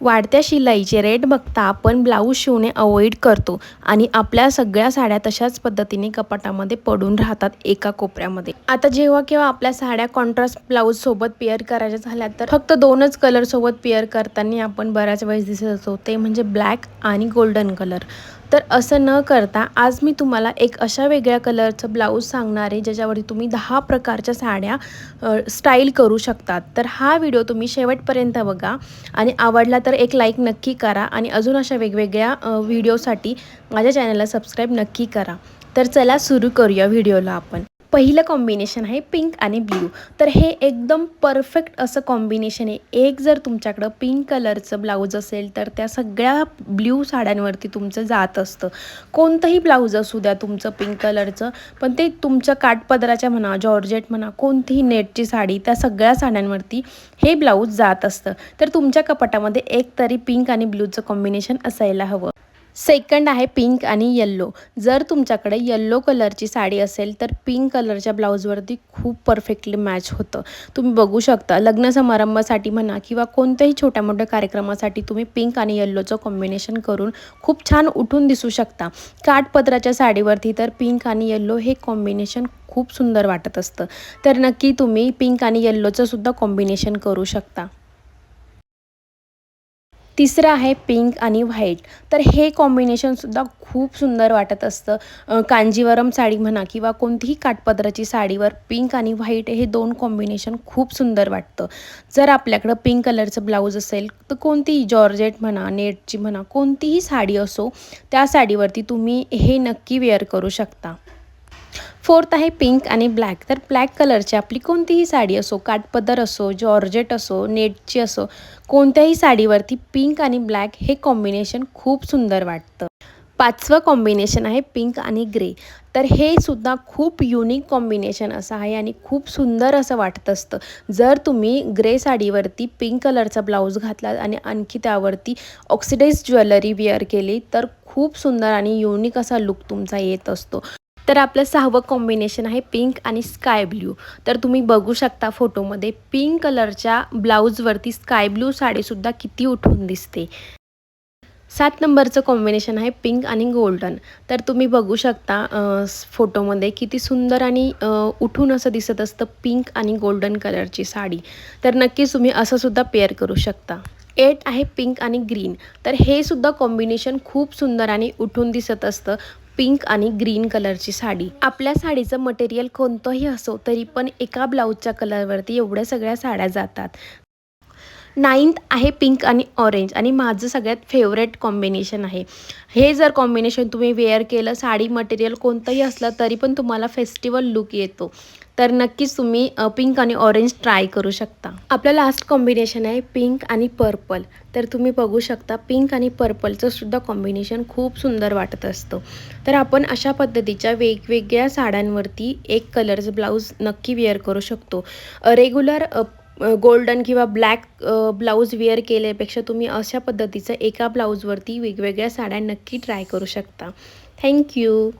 वाढत्या शिलाईचे रेट बघता आपण ब्लाऊज शिवणे अवॉइड करतो आणि आपल्या सगळ्या साड्या तशाच पद्धतीने कपाटामध्ये पडून राहतात एका कोपऱ्यामध्ये. आता जेव्हा केव्हा आपल्या साड्या कॉन्ट्रास्ट ब्लाऊज सोबत पेअर करायच्या झाल्या तर फक्त दोनच कलर सोबत पेअर करताना आपण बऱ्याच वेळेस दिसत असतो. ते म्हणजे ब्लॅक आणि गोल्डन कलर तर असं न करता आज मी तुम्हाला एक अशा वेगळ्या कलरचं ब्लाऊज सांगणार आहे ज्याच्यावरती तुम्ही दहा प्रकारच्या साड्या स्टाईल करू शकतात. तर हा व्हिडिओ तुम्ही शेवटपर्यंत बघा आणि आवडला तर एक लाईक नक्की करा आणि अजून अशा वेगवेगळ्या व्हिडिओसाठी माझ्या चॅनलला सबस्क्राईब नक्की करा. तर चला सुरू करूया व्हिडिओला आपण. पहिलं कॉम्बिनेशन आहे पिंक आणि ब्ल्यू तर हे एकदम परफेक्ट असं कॉम्बिनेशन आहे. एक जर तुमच्याकडं पिंक कलरचं ब्लाऊज असेल तर त्या सगळ्या ब्ल्यू साड्यांवरती तुमचं जात असतं. कोणतंही ब्लाऊज असू द्या तुमचं पिंक कलरचं पण ते तुमच्या काठपदराच्या म्हणा जॉर्जेट म्हणा कोणतीही नेटची साडी त्या सगळ्या साड्यांवरती हे ब्लाऊज जात असतं. तर तुमच्या कपाटामध्ये एक तरी पिंक आणि ब्ल्यूचं कॉम्बिनेशन असायला हवं. सेकंड आहे पिंक आणि येल्लो. जर तुमच्याकडे येल्लो कलरची साडी असेल तर पिंक कलरच्या ब्लाऊजवरती खूप परफेक्टली मॅच होतं. तुम्ही बघू शकता लग्न समारंभासाठी म्हणा किंवा कोणत्याही छोट्या मोठ्या कार्यक्रमासाठी तुम्ही पिंक आणि येल्लोचं कॉम्बिनेशन करून खूप छान उठून दिसू शकता. काठपत्राच्या साडीवरती तर पिंक आणि येल्लो हे कॉम्बिनेशन खूप सुंदर वाटत असतं. तर नक्की तुम्ही पिंक आणि येल्लोचंसुद्धा कॉम्बिनेशन करू शकता. तिसरं आहे पिंक आणि व्हाईट तर हे कॉम्बिनेशनसुद्धा खूप सुंदर वाटत असतं. कांजीवरम साडी म्हणा किंवा कोणतीही काठपदराची साडीवर पिंक आणि व्हाईट हे दोन कॉम्बिनेशन खूप सुंदर वाटतं. जर आपल्याकडं पिंक कलरचं ब्लाऊज असेल तर कोणतीही जॉर्जेट म्हणा नेटची म्हणा कोणतीही साडी असो त्या साडीवरती तुम्ही हे नक्की वेअर करू शकता. फोर्थ आहे पिंक आणि ब्लॅक. तर ब्लॅक कलरची आपली कोणतीही साडी असो काठपदर असो जॉर्जेट असो नेटची असो कोणत्याही साडीवरती पिंक आणि ब्लॅक हे कॉम्बिनेशन खूप सुंदर वाटतं. पाचवं कॉम्बिनेशन आहे पिंक आणि ग्रे. तर हे सुद्धा खूप युनिक कॉम्बिनेशन असं आहे आणि खूप सुंदर असं वाटत असतं. जर तुम्ही ग्रे साडीवरती पिंक कलरचा ब्लाऊज घातला आणि आणखी त्यावरती ऑक्सिडाईज ज्वेलरी वेअर केली तर खूप सुंदर आणि युनिक असा लुक तुमचा येत असतो. तर आपलं सहावं कॉम्बिनेशन आहे पिंक आणि स्काय ब्ल्यू तर तुम्ही बघू शकता फोटोमध्ये पिंक कलरच्या ब्लाऊजवरती स्काय ब्ल्यू साडीसुद्धा किती उठून दिसते. सात नंबरचं कॉम्बिनेशन आहे पिंक आणि गोल्डन तर तुम्ही बघू शकता फोटोमध्ये किती सुंदर आणि उठून असं दिसत असतं पिंक आणि गोल्डन कलरची साडी. तर नक्कीच तुम्ही असंसुद्धा पेअर करू शकता. एट आहे पिंक आणि ग्रीन तर हे सुद्धा कॉम्बिनेशन खूप सुंदर आणि उठून दिसत असतं. पिंक आणि ग्रीन कलरची साडी. आपल्या साडीचं मटेरियल कोणतंही असो तरी पण एका ब्लाऊजच्या कलरवरती एवढ्या सगळ्या साड्या जातात. नाईन्थ आहे पिंक आणि ऑरेंज आणि माझं सगळ्यात फेवरेट कॉम्बिनेशन आहे. हे जर कॉम्बिनेशन तुम्ही वेअर केलं साडी मटेरियल कोणतंही असलं तरी पण तुम्हाला फेस्टिवल लुक येतो. तर नक्कीच तुम्ही पिंक आणि ऑरेंज ट्राय करू शकता. आपलं लास्ट कॉम्बिनेशन आहे पिंक आणि पर्पल तर तुम्ही बघू शकता पिंक आणि पर्पलचं सुद्धा कॉम्बिनेशन खूप सुंदर वाटत असतं. तर आपण अशा पद्धतीच्या वेगवेगळ्या साड्यांवरती एक कलरचं ब्लाऊज नक्की वेअर करू शकतो. रेग्युलर गोल्डन किंवा ब्लॅक ब्लाऊज वेअर केल्यापेक्षा तुम्ही अशा पद्धतीचं एका ब्लाऊजवरती वेगवेगळ्या साड्या नक्की ट्राय करू शकता. थँक्यू